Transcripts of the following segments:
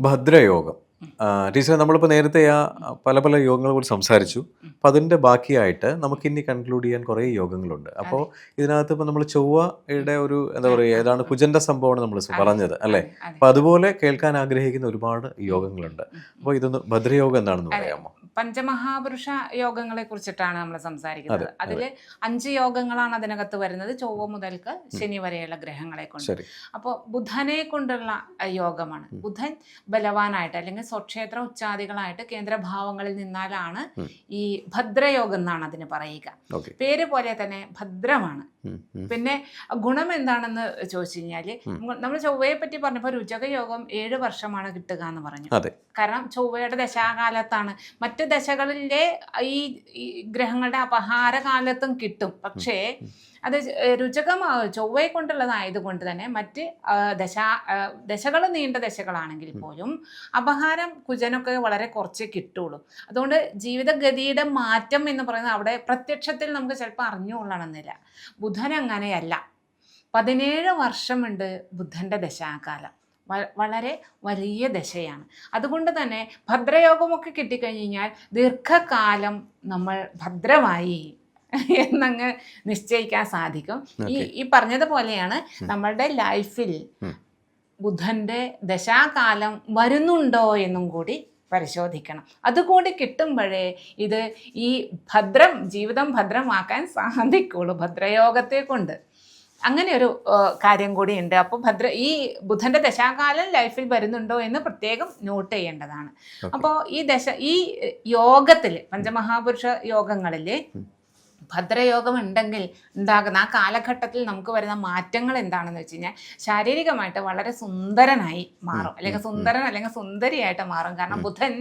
ഭദ്രയോഗം. Teacher ടീച്ചറെ നമ്മളിപ്പോൾ നേരത്തെ ആ പല പല യോഗങ്ങളെ കൂടി സംസാരിച്ചു. അപ്പം അതിന്റെ ബാക്കിയായിട്ട് നമുക്ക് ഇനി കൺക്ലൂഡ് ചെയ്യാൻ കുറേ യോഗങ്ങളുണ്ട്. അപ്പോൾ ഇതിനകത്ത് ഇപ്പോൾ നമ്മൾ ചൊവ്വയുടെ ഒരു എന്താ പറയുക ഏതാണ് കുജന്റെ സംഭവമാണ് നമ്മൾ പറഞ്ഞത് അല്ലേ? അതെ, അതെ. അപ്പം അതുപോലെ കേൾക്കാൻ ആഗ്രഹിക്കുന്ന ഒരുപാട് യോഗങ്ങളുണ്ട്. അപ്പോൾ ഇതൊന്ന് ഭദ്രയോഗം എന്താണെന്ന് പറയാമോ? പഞ്ചമഹാപുരുഷ യോഗങ്ങളെ കുറിച്ചിട്ടാണ് നമ്മൾ സംസാരിക്കുന്നത്. അതിൽ അതിൽ അഞ്ച് യോഗങ്ങളാണ് അതിനകത്ത് വരുന്നത്. ചൊവ്വ മുതൽക്ക് ശനി വരെയുള്ള ഗ്രഹങ്ങളെ കൊണ്ട്. അപ്പോൾ ബുധനെ കൊണ്ടുള്ള യോഗമാണ്. ബുധൻ ബലവാനായിട്ട് അല്ലെങ്കിൽ സ്വക്ഷേത്ര ഉച്ചാദികളായിട്ട് കേന്ദ്രഭാവങ്ങളിൽ നിന്നാലാണ് ഈ ഭദ്രയോഗം എന്നാണ് അതിന് പറയുക. പേര് പോലെ തന്നെ ഭദ്രമാണ്. പിന്നെ ഗുണം എന്താണെന്ന് ചോദിച്ചു കഴിഞ്ഞാൽ നമ്മൾ ചൊവ്വയെ പറ്റി പറഞ്ഞപ്പോൾ രുചക യോഗം ഏഴ് വർഷമാണ് കിട്ടുക എന്ന് പറഞ്ഞു കാരണം ചൊവ്വയുടെ ദശാകാലത്താണ്. മറ്റ് ദശകളിലെ ഈ ഈ ഗ്രഹങ്ങളുടെ അപഹാരകാലത്തും കിട്ടും. പക്ഷേ അത് രുചകം ചൊവ്വയെ കൊണ്ടുള്ളതായതുകൊണ്ട് തന്നെ മറ്റ് ദശ ദശാ ദശകൾ നീണ്ട ദശകളാണെങ്കിൽ പോലും അപഹാരം കുജനൊക്കെ വളരെ കുറച്ച് കിട്ടുള്ളൂ. അതുകൊണ്ട് ജീവിതഗതിയുടെ മാറ്റം എന്ന് പറയുന്നത് അവിടെ പ്രത്യക്ഷത്തിൽ നമുക്ക് ചിലപ്പോൾ അറിഞ്ഞുകൊള്ളണമെന്നില്ല. ബുധൻ അങ്ങനെയല്ല. പതിനേഴ് വർഷമുണ്ട് ബുധന്റെ ദശാകാലം. വ- വളരെ വലിയ ദശയാണ്. അതുകൊണ്ട് തന്നെ ഭദ്രയോഗമൊക്കെ കിട്ടിക്കഴിഞ്ഞ് കഴിഞ്ഞാൽ ദീർഘകാലം നമ്മൾ ഭദ്രമായി എന്നങ്ങ് നിശ്ചയിക്കാൻ സാധിക്കും. ഈ. ഈ പറഞ്ഞതുപോലെയാണ് നമ്മളുടെ ലൈഫിൽ ബുധന്റെ ദശാകാലം വരുന്നുണ്ടോ എന്നും കൂടി പരിശോധിക്കണം. അതുകൂടി കിട്ടുമ്പോഴേ ഇത് ഈ ഭദ്രം ജീവിതം ഭദ്രമാക്കാൻ സാധിക്കുള്ളൂ ഭദ്രയോഗത്തെ കൊണ്ട്. അങ്ങനെ ഒരു കാര്യം കൂടി ഉണ്ട് അപ്പോൾ ഭദ്ര ഈ ബുധന്റെ ദശാകാലം ലൈഫിൽ വരുന്നുണ്ടോ എന്ന് പ്രത്യേകം നോട്ട് ചെയ്യേണ്ടതാണ്. അപ്പോൾ ഈ ദശ ഈ യോഗത്തിൽ പഞ്ചമഹാപുരുഷ യോഗങ്ങളിൽ ഭദ്രയോഗം ഉണ്ടെങ്കിൽ ഉണ്ടാകുന്ന ആ കാലഘട്ടത്തിൽ നമുക്ക് വരുന്ന മാറ്റങ്ങൾ എന്താണെന്ന് വെച്ച് കഴിഞ്ഞാൽ ശാരീരികമായിട്ട് വളരെ സുന്ദരനായി മാറും. അല്ലെങ്കിൽ സുന്ദരൻ അല്ലെങ്കിൽ സുന്ദരിയായിട്ട് മാറും. കാരണം ബുധൻ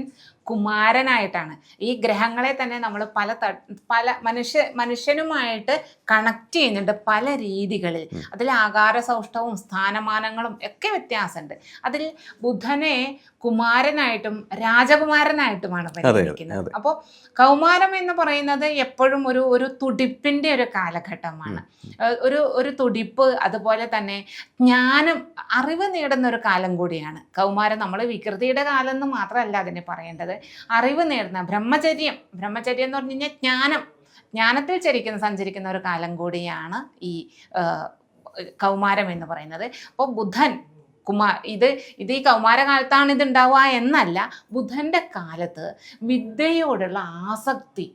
കുമാരനായിട്ടാണ്. ഈ ഗ്രഹങ്ങളെ തന്നെ നമ്മൾ പല ത പല മനുഷ്യ മനുഷ്യനുമായിട്ട് കണക്ട് ചെയ്യുന്നുണ്ട് പല രീതികളിൽ. അതിൽ ആകാര സൗഷ്ടവും സ്ഥാനമാനങ്ങളും ഒക്കെ വ്യത്യാസമുണ്ട്. അതിൽ ബുധനെ കുമാരനായിട്ടും രാജകുമാരനായിട്ടുമാണ് പരിഗണിക്കുന്നത്. അപ്പോൾ കൗമാരം എന്ന് പറയുന്നത് എപ്പോഴും ഒരു ഒരു തുടിപ്പിന്റെ ഒരു കാലഘട്ടമാണ്. ഒരു ഒരു തുടിപ്പ് അതുപോലെ തന്നെ ജ്ഞാനം അറിവ് നേടുന്ന ഒരു കാലം കൂടിയാണ്. കൗമാരം നമ്മൾ വികൃതിയുടെ കാലം എന്ന് മാത്രമല്ല അതിനെ പറയേണ്ടത്. അറിവ് നേടുന്ന ബ്രഹ്മചര്യം ബ്രഹ്മചര്യം എന്ന് പറഞ്ഞു കഴിഞ്ഞാൽ ജ്ഞാനം. ജ്ഞാനത്തിൽ ചരിക്കുന്ന സഞ്ചരിക്കുന്ന ഒരു കാലം കൂടിയാണ് ഈ കൗമാരം എന്ന് പറയുന്നത്. അപ്പോൾ ബുധൻ കുമാർ ഇത് ഇത് ഈ കൗമാരകാലത്താണ് ഇത് ഉണ്ടാവുക എന്നല്ല ബുധന്റെ കാലത്ത് വിദ്യയോടുള്ള ആസക്തി.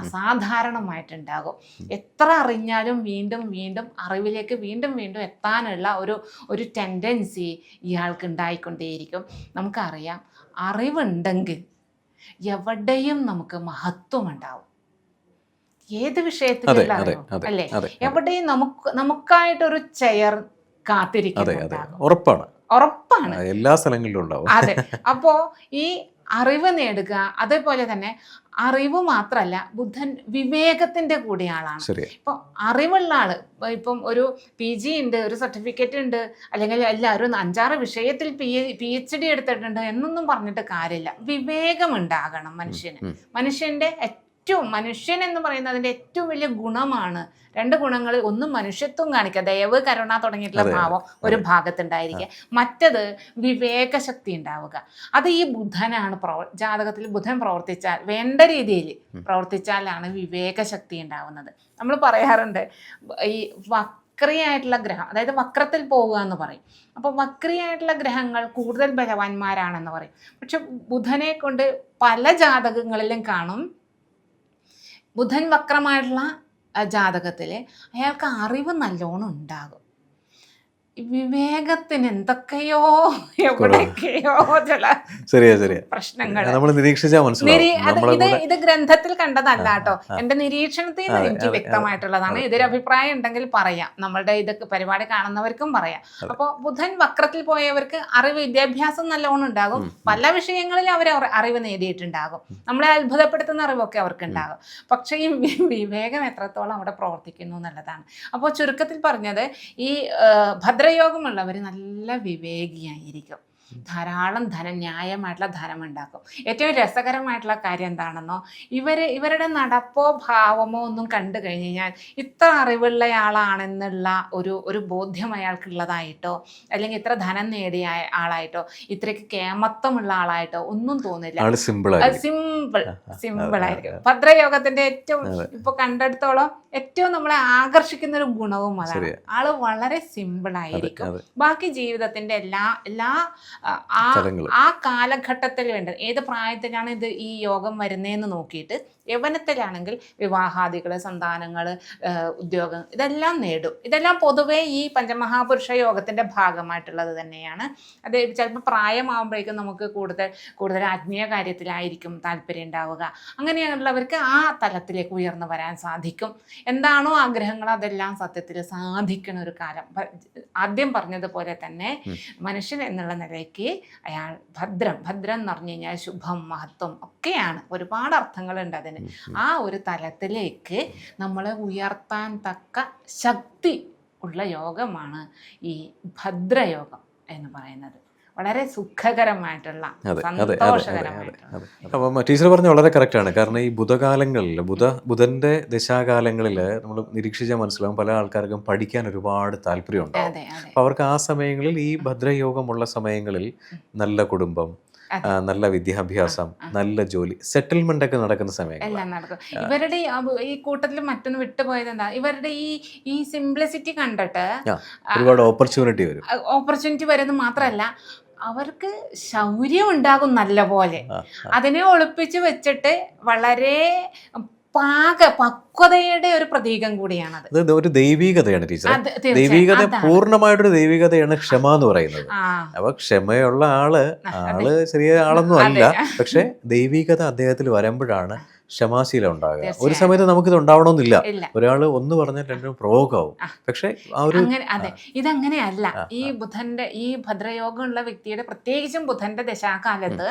അസാധാരണമായിട്ടുണ്ടാകും. എത്ര അറിഞ്ഞാലും വീണ്ടും വീണ്ടും അറിവിലേക്ക് വീണ്ടും വീണ്ടും എത്താനുള്ള ഒരു ഒരു ടെൻഡൻസി ഇയാൾക്ക് ഉണ്ടായിക്കൊണ്ടേയിരിക്കും. നമുക്കറിയാം അറിവുണ്ടെങ്കിൽ എവിടെയും നമുക്ക് മഹത്വം ഉണ്ടാവും ഏത് വിഷയത്തിലുള്ള അതെ അല്ലേ? എവിടെയും നമുക്ക് നമുക്കായിട്ടൊരു ചെയർ അതെ ഉറപ്പാണ്. ഉറപ്പാണ്. എല്ലാ സ്ഥലങ്ങളിലും ഉണ്ടാവും. അതെ. അപ്പോ ഈ അറിവ് നേടുക അതേപോലെ തന്നെ അറിവ് മാത്രമല്ല ബുദ്ധൻ വിവേകത്തിന്റെ കൂടെ ആളാണ് ഇപ്പൊ അറിവുള്ള ആൾ ഇപ്പം ഒരു പി ജി ഉണ്ട് ഒരു സർട്ടിഫിക്കറ്റ് ഉണ്ട് അല്ലെങ്കിൽ എല്ലാവരും അഞ്ചാറ് വിഷയത്തിൽ പി പി എച്ച് ഡി എടുത്തിട്ടുണ്ട് എന്നൊന്നും പറഞ്ഞിട്ട് കാര്യമില്ല. വിവേകം ഉണ്ടാകണം മനുഷ്യന്. മനുഷ്യന്റെ ഏറ്റവും മനുഷ്യൻ എന്ന് പറയുന്നതിന്റെ ഏറ്റവും വലിയ ഗുണമാണ്. രണ്ട് ഗുണങ്ങൾ ഒന്നും മനുഷ്യത്വം കാണിക്കുക. ദയവ് കരുണ തുടങ്ങിയിട്ടുള്ള. ഭാവം ഒരു ഭാഗത്തുണ്ടായിരിക്കുക. മറ്റത് വിവേകശക്തി ഉണ്ടാവുക. അത് ഈ ബുധനാണ് പ്രവ ജാതകത്തിൽ ബുധൻ പ്രവർത്തിച്ചാൽ വേണ്ട രീതിയിൽ പ്രവർത്തിച്ചാലാണ് വിവേകശക്തി ഉണ്ടാവുന്നത്. നമ്മൾ പറയാറുണ്ട് ഈ വക്രിയായിട്ടുള്ള ഗ്രഹം അതായത് വക്രത്തിൽ പോവുക എന്ന് പറയും. അപ്പോൾ വക്രിയായിട്ടുള്ള ഗ്രഹങ്ങൾ കൂടുതൽ ബലവാന്മാരാണെന്ന് പറയും. പക്ഷെ ബുധനെ കൊണ്ട് പല ജാതകങ്ങളിലും കാണും ബുധൻ വക്രമായിട്ടുള്ള ജാതകത്തിൽ അയാൾക്ക് അറിവ് നല്ലോണം ഉണ്ടാകും. വിവേകത്തിന് എന്തൊക്കെയോ എവിടെയൊക്കെയോ ചില ശരിയാ ശരിയാ. പ്രശ്നങ്ങൾ നമ്മൾ നിരീക്ഷിച്ചാൽ മനസ്സിലാവും. ഇത് ഇത് ഗ്രന്ഥത്തിൽ കണ്ടതല്ല കേട്ടോ. എന്റെ നിരീക്ഷണത്തിൽ നിന്ന് എനിക്ക് വ്യക്തമായിട്ടുള്ളതാണ്. എതിരഭിപ്രായം ഉണ്ടെങ്കിൽ പറയാം. നമ്മളുടെ ഇതൊക്കെ പരിപാടി കാണുന്നവർക്കും പറയാം. അപ്പൊ അപ്പോൾ ബുധൻ വക്രത്തിൽ പോയവർക്ക് അറിവ് വിദ്യാഭ്യാസം നല്ലോണം ഉണ്ടാകും. പല വിഷയങ്ങളിൽ അവർ അറിവ് നേടിയിട്ടുണ്ടാകും. നമ്മളെ അത്ഭുതപ്പെടുത്തുന്ന അറിവൊക്കെ അവർക്ക് ഉണ്ടാകും. പക്ഷേ ഈ വിവേകം എത്രത്തോളം അവിടെ പ്രവർത്തിക്കുന്നു എന്നുള്ളതാണ്. അപ്പോൾ ചുരുക്കത്തിൽ പറഞ്ഞത് ഈ ആ, ഭദ്രയോഗമുള്ളവർ നല്ല വിവേകിയായിരിക്കും. ധാരാളം ധനം ന്യായമായിട്ടുള്ള ധനം ഉണ്ടാക്കും ഏറ്റവും രസകരമായിട്ടുള്ള കാര്യം എന്താണെന്നോ ഇവർ ഇവരുടെ നടപ്പോ ഭാവമോ ഒന്നും കണ്ടു കഴിഞ്ഞ് കഴിഞ്ഞാൽ ഇത്ര അറിവുള്ളയാളാണെന്നുള്ള ഒരു ഒരു ബോധ്യം അയാൾക്കുള്ളതായിട്ടോ അല്ലെങ്കിൽ ഇത്ര ധനം നേടിയ ആളായിട്ടോ ഇത്രയ്ക്ക് കേമത്വമുള്ള ആളായിട്ടോ ഒന്നും തോന്നില്ല. സിമ്പിൾ സിമ്പിൾ സിമ്പിൾ ആയിരിക്കും. ഭദ്രയോഗത്തിന്റെ ഏറ്റവും ഇപ്പൊ കണ്ടെടുത്തോളം ഏറ്റവും നമ്മളെ ആകർഷിക്കുന്ന ഒരു ഗുണവും അതാണ്. ആൾ വളരെ സിമ്പിൾ ആയിരിക്കും. ബാക്കി ജീവിതത്തിന്റെ എല്ലാ എല്ലാ ആ, ആ കാലഘട്ടത്തിൽ വേണ്ട ഏത് പ്രായത്തിലാണ് ഇത് ഈ യോഗം വരുന്നതെന്ന് നോക്കിയിട്ട് യൗവനത്തിലാണെങ്കിൽ വിവാഹാദികൾ സന്താനങ്ങൾ ഉദ്യോഗം ഇതെല്ലാം നേടും. ഇതെല്ലാം പൊതുവേ ഈ പഞ്ചമഹാപുരുഷ യോഗത്തിന്റെ ഭാഗമായിട്ടുള്ളത് തന്നെയാണ്. അത് ചിലപ്പോൾ പ്രായമാകുമ്പോഴേക്കും നമുക്ക് കൂടുതൽ കൂടുതൽ ആത്മീയ കാര്യത്തിലായിരിക്കും താല്പര്യം ഉണ്ടാവുക. അങ്ങനെയുള്ളവർക്ക് ആ തലത്തിലേക്ക് ഉയർന്നു വരാൻ സാധിക്കും. എന്താണോ ആഗ്രഹങ്ങൾ അതെല്ലാം സത്യത്തിൽ സാധിക്കുന്ന ഒരു കാലം. ആദ്യം പറഞ്ഞതുപോലെ തന്നെ മനുഷ്യൻ എന്നുള്ള നിലയ്ക്ക് അയാൾ ഭദ്രം. ഭദ്രം എന്ന് പറഞ്ഞു കഴിഞ്ഞാൽ ശുഭം മഹത്വം ഒക്കെയാണ്. ഒരുപാട് അർത്ഥങ്ങളുണ്ട് അതിന്. ആ ഒരു തലത്തിലേക്ക് നമ്മളെ ഉയർത്താൻ തക്ക ശക്തി ഉള്ള യോഗമാണ് ഈ ഭദ്രയോഗം എന്ന് പറയുന്നത്. വളരെ സുഖകരമായിട്ടുള്ള സന്തോഷകരമായിട്ടുള്ള. അപ്പം ടീച്ചർ പറഞ്ഞ വളരെ കറക്റ്റാണ് കാരണം ഈ ബുധകാലങ്ങളിൽ ബുധ ബുധന്റെ ദശാകാലങ്ങളിൽ നമ്മൾ നിരീക്ഷിച്ചാൽ മനസ്സിലാവും പല ആൾക്കാർക്കും പഠിക്കാൻ ഒരുപാട് താല്പര്യമുണ്ട് അപ്പോൾ അവർക്ക് ആ സമയങ്ങളിൽ ഈ ഭദ്രയോഗമുള്ള സമയങ്ങളിൽ നല്ല കുടുംബം നല്ല വിദ്യാഭ്യാസം നല്ല ജോലി സെറ്റിൽമെന്റ് ഒക്കെ നടക്കുന്ന സമയം എല്ലാം നടക്കും. ഇവരുടെ ഈ കൂട്ടത്തിൽ മറ്റൊന്ന് വിട്ടുപോയത് എന്താ? ഇവരുടെ ഈ ഈ സിംപ്ലിസിറ്റി കണ്ടിട്ട് ഒരുപാട് ഓപ്പർച്യൂണിറ്റി വരും. ഓപ്പർച്യൂണിറ്റി വരുന്നത് മാത്രമല്ല അവർക്ക് ശൗര്യം ഉണ്ടാകും നല്ല പോലെ അതിനെ ഒളിപ്പിച്ച് വെച്ചിട്ട് വളരെ പാക പക്വതയുടെ ഒരു പ്രതീകം കൂടിയാണ് അത് ഒരു ദൈവികതയാണ് ടീച്ചർ ദൈവികത പൂർണമായിട്ടൊരു ദൈവികതയാണ് ക്ഷമ എന്ന് പറയുന്നത്. അപ്പൊ ക്ഷമയുള്ള ആൾ ആൾ ചെറിയ ആളൊന്നും അല്ല. പക്ഷെ ദൈവികത അദ്ദേഹത്തിൽ വരുമ്പോഴാണ് ക്ഷമാശീലം ഉണ്ടാകുക ഒരു. സമയത്ത് നമുക്കിത് ഉണ്ടാവണമെന്നില്ല. ഒരാൾ ഒന്ന് പറഞ്ഞാൽ രണ്ടും പ്രോഗാവും പക്ഷേ പക്ഷെ ആ ഒരു അതെ. ഇതങ്ങനെയല്ല. ഈ ബുധന്റെ ഈ ഭദ്രയോഗമുള്ള വ്യക്തിയുടെ പ്രത്യേകിച്ചും ബുധന്റെ ദശാകാലത്ത്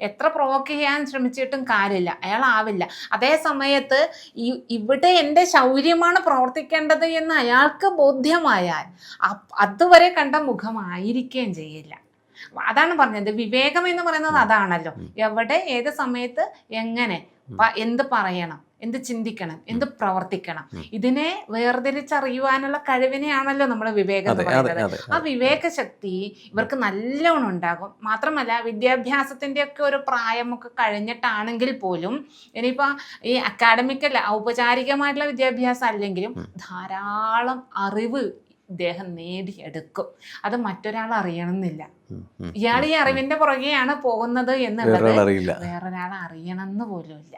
എത്ര പ്രൊവോക്ക് ചെയ്യാൻ ശ്രമിച്ചിട്ടും കാര്യമില്ല. അയാൾ ആവില്ല അതേ സമയത്ത് ഈ ഇവിടെ എന്റെ ശൗര്യമാണ് പ്രവർത്തിക്കേണ്ടത് എന്ന് അയാൾക്ക് ബോധ്യമായാൽ അതുവരെ കണ്ട മുഖമായിരിക്കുകയും ചെയ്യില്ല. അതാണ് പറഞ്ഞത്. വിവേകം എന്ന് പറയുന്നത് അതാണല്ലോ. എവിടെ ഏത് സമയത്ത് എങ്ങനെ എന്ത് പറയണം? എന്ത് ചിന്തിക്കണം? എന്ത് പ്രവർത്തിക്കണം. ഇതിനെ വേർതിരിച്ചറിയുവാനുള്ള കഴിവിനെയാണല്ലോ നമ്മൾ വിവേകം എന്ന് പറയുന്നത്. ആ വിവേക ശക്തി ഇവർക്ക് നല്ലോണം ഉണ്ടാകും മാത്രമല്ല വിദ്യാഭ്യാസത്തിന്റെ ഒക്കെ ഒരു പ്രായമൊക്കെ കഴിഞ്ഞിട്ടാണെങ്കിൽ പോലും ഇനിയിപ്പോ ഈ അക്കാഡമിക്കല്ല ഔപചാരികമായിട്ടുള്ള വിദ്യാഭ്യാസം അല്ലെങ്കിലും ധാരാളം അറിവ് ഇദ്ദേഹം നേടിയെടുക്കും. അത് മറ്റൊരാൾ അറിയണമെന്നില്ല. ഇയാൾ ഈ അറിവിന്റെ പുറകെയാണ് പോകുന്നത് എന്നുള്ളത് വേറൊരാൾ അറിയണമെന്ന് പോലുമില്ല.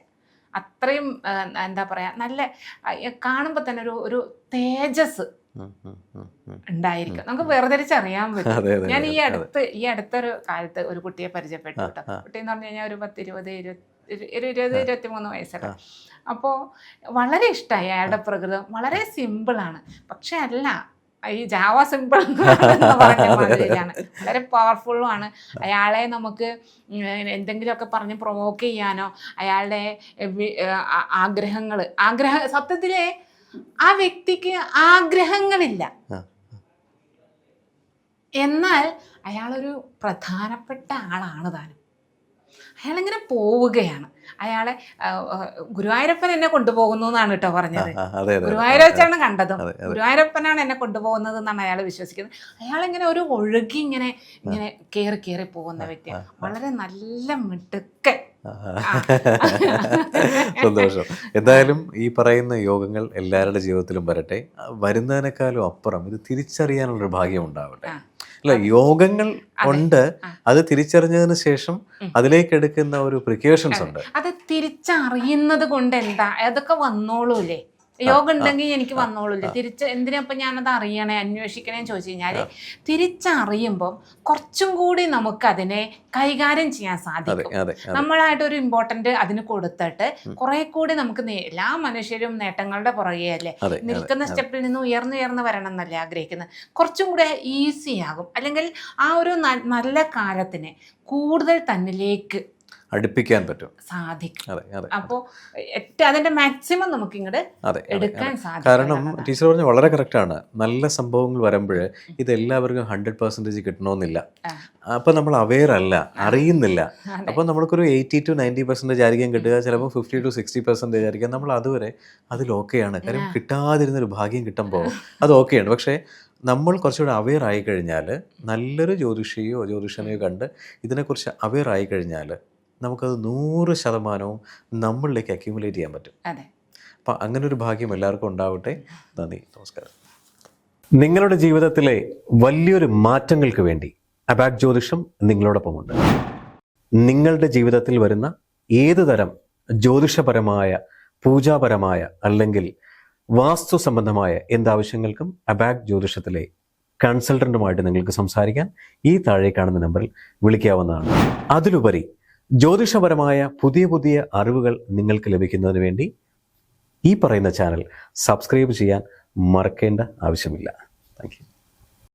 അത്രയും എന്താ പറയാ നല്ല കാണുമ്പോൾ തന്നെ ഒരു ഒരു തേജസ്. ഉണ്ടായിരിക്കും. നമുക്ക് വേർതിരിച്ചറിയാൻ പറ്റും. ഞാൻ ഈ അടുത്ത് ഈ അടുത്തൊരു കാലത്ത് ഒരു കുട്ടിയെ പരിചയപ്പെട്ടു കേട്ടോ. കുട്ടി എന്ന് പറഞ്ഞു കഴിഞ്ഞാൽ ഒരു പത്ത് ഇരുപത് ഇരുപത്തി ഒരു ഇരുപത് ഇരുപത്തി മൂന്ന് വയസ്സൊക്കെ. അപ്പോൾ വളരെ ഇഷ്ടമായി അയാളുടെ പ്രകൃതം. വളരെ സിമ്പിളാണ്. പക്ഷെ അല്ല ഈ ജാവ സിമ്പിൾ എന്ന് പറഞ്ഞ മാതിരിയാണ് വളരെ പവർഫുള്ളും ആണ്. അയാളെ നമുക്ക് എന്തെങ്കിലുമൊക്കെ പറഞ്ഞ് പ്രൊവോക്ക് ചെയ്യാനോ അയാളുടെ ആഗ്രഹങ്ങൾ ആഗ്രഹ സത്യത്തിലെ ആ വ്യക്തിക്ക് ആഗ്രഹങ്ങളില്ല. എന്നാൽ അയാളൊരു പ്രധാനപ്പെട്ട ആളാണ് താനും. അയാളിങ്ങനെ പോവുകയാണ്. അയാളെ ഗുരുവായൂരപ്പൻ എന്നെ കൊണ്ടുപോകുന്നു എന്നാണ് കേട്ടോ പറഞ്ഞത്. ഗുരുവായൂർ വെച്ചാണ് കണ്ടതും. ഗുരുവായൂരപ്പനാണ് എന്നെ കൊണ്ടുപോകുന്നത് എന്നാണ് അയാൾ വിശ്വസിക്കുന്നത്. അയാളിങ്ങനെ ഒരു ഒഴുകി ഇങ്ങനെ ഇങ്ങനെ കയറി കയറി പോകുന്ന വ്യക്തിയാണ് വളരെ നല്ല മിടുക്കൻ. സന്തോഷം. എന്തായാലും ഈ പറയുന്ന യോഗങ്ങൾ എല്ലാവരുടെ ജീവിതത്തിലും വരട്ടെ. വരുന്നതിനേക്കാളും അപ്പുറം ഇത് തിരിച്ചറിയാനുള്ളൊരു ഭാഗ്യം ഉണ്ടാവട്ടെ. അല്ല യോഗങ്ങൾ ഉണ്ട്. അത് തിരിച്ചറിഞ്ഞതിന് ശേഷം അതിലേക്ക് എടുക്കുന്ന ഒരു പ്രിക്കോഷൻസ് ഉണ്ട്. അത് തിരിച്ചറിയുന്നത് കൊണ്ട് എന്താ അതൊക്കെ വന്നോളൂലേ? യോഗ ഉണ്ടെങ്കിൽ എനിക്ക് വന്നോളൂല്ലേ? തിരിച്ച് എന്തിനാ ഇപ്പൊ ഞാനത് അറിയണേ അന്വേഷിക്കണേ ചോദിച്ചു കഴിഞ്ഞാൽ തിരിച്ചറിയുമ്പം കുറച്ചും കൂടി നമുക്ക് അതിനെ കൈകാര്യം ചെയ്യാൻ സാധിക്കും. നമ്മളായിട്ട് ഒരു ഇമ്പോർട്ടന്റ് അതിന് കൊടുത്തിട്ട് കുറെ കൂടി നമുക്ക് എല്ലാ മനുഷ്യരും നേട്ടങ്ങളുടെ പുറകെയല്ലേ നിൽക്കുന്ന സ്റ്റെപ്പിൽ നിന്ന് ഉയർന്നു ഉയർന്നു വരണം എന്നല്ലേ ആഗ്രഹിക്കുന്നത്? കുറച്ചും കൂടെ ഈസി ആകും അല്ലെങ്കിൽ ആ ഒരു നല്ല കാലത്തിനെ കൂടുതൽ തന്നിലേക്ക് അടുപ്പിക്കാൻ പറ്റും. സാധിക്കും. അതെ അതെ അപ്പോൾ അതിന്റെ മാക്സിമം നമുക്ക് ഇങ്ങോട്ട് എടുക്കാൻ സാധിക്കും. കാരണം ടീച്ചർ പറഞ്ഞ വളരെ കറക്റ്റാണ് നല്ല സംഭവങ്ങൾ വരുമ്പോൾ ഇത് എല്ലാവർക്കും ഹൺഡ്രഡ് പെർസെന്റേജ് കിട്ടണമെന്നില്ല അപ്പൊ നമ്മൾ അവെയർ അല്ല അറിയുന്നില്ല. അപ്പൊ അപ്പം നമ്മൾക്കൊരു എയ്റ്റി ടു നയന്റി പെർസെന്റേജ് ആയിരിക്കും കിട്ടുക. ചിലപ്പോൾ ഫിഫ്റ്റി ടു സിക്സ്റ്റി പെർസെന്റേജ് ആയിരിക്കും. നമ്മൾ അതുവരെ അതിൽ ഓക്കെയാണ് കാര്യം കിട്ടാതിരുന്നൊരു ഭാഗ്യം കിട്ടുമ്പോൾ അത് ഓക്കെയാണ് പക്ഷേ നമ്മൾ കുറച്ചുകൂടെ അവെയർ ആയി കഴിഞ്ഞാൽ നല്ലൊരു ജ്യോതിഷിയോ ജ്യോതിഷനെയോ കണ്ട് ഇതിനെക്കുറിച്ച് അവെയർ ആയി കഴിഞ്ഞാൽ നമുക്കത് നൂറ് ശതമാനവും നമ്മളിലേക്ക് അക്യുമുലേറ്റ് ചെയ്യാൻ പറ്റും. അതെ. അപ്പം അങ്ങനെ ഒരു ഭാഗ്യം എല്ലാവർക്കും ഉണ്ടാവട്ടെ. നന്ദി. നമസ്കാരം. നിങ്ങളുടെ ജീവിതത്തിലെ വലിയൊരു മാറ്റങ്ങൾക്ക് വേണ്ടി അബാക് ജ്യോതിഷം നിങ്ങളോടൊപ്പമുണ്ട്. നിങ്ങളുടെ ജീവിതത്തിൽ വരുന്ന ഏത് തരം ജ്യോതിഷപരമായ പൂജാപരമായ അല്ലെങ്കിൽ വാസ്തു സംബന്ധമായ എന്താവശ്യങ്ങൾക്കും അബാക് ജ്യോതിഷത്തിലെ കൺസൾട്ടന്റുമായിട്ട് നിങ്ങൾക്ക് സംസാരിക്കാൻ ഈ താഴെ കാണുന്ന നമ്പറിൽ വിളിക്കാവുന്നതാണ്. അതിലുപരി ജ്യോതിഷപരമായ പുതിയ പുതിയ അറിവുകൾ നിങ്ങൾക്ക് ലഭിക്കുന്നതിന് വേണ്ടി ഈ പറയുന്ന ചാനൽ സബ്സ്ക്രൈബ് ചെയ്യാൻ മറക്കേണ്ട ആവശ്യമില്ല. താങ്ക്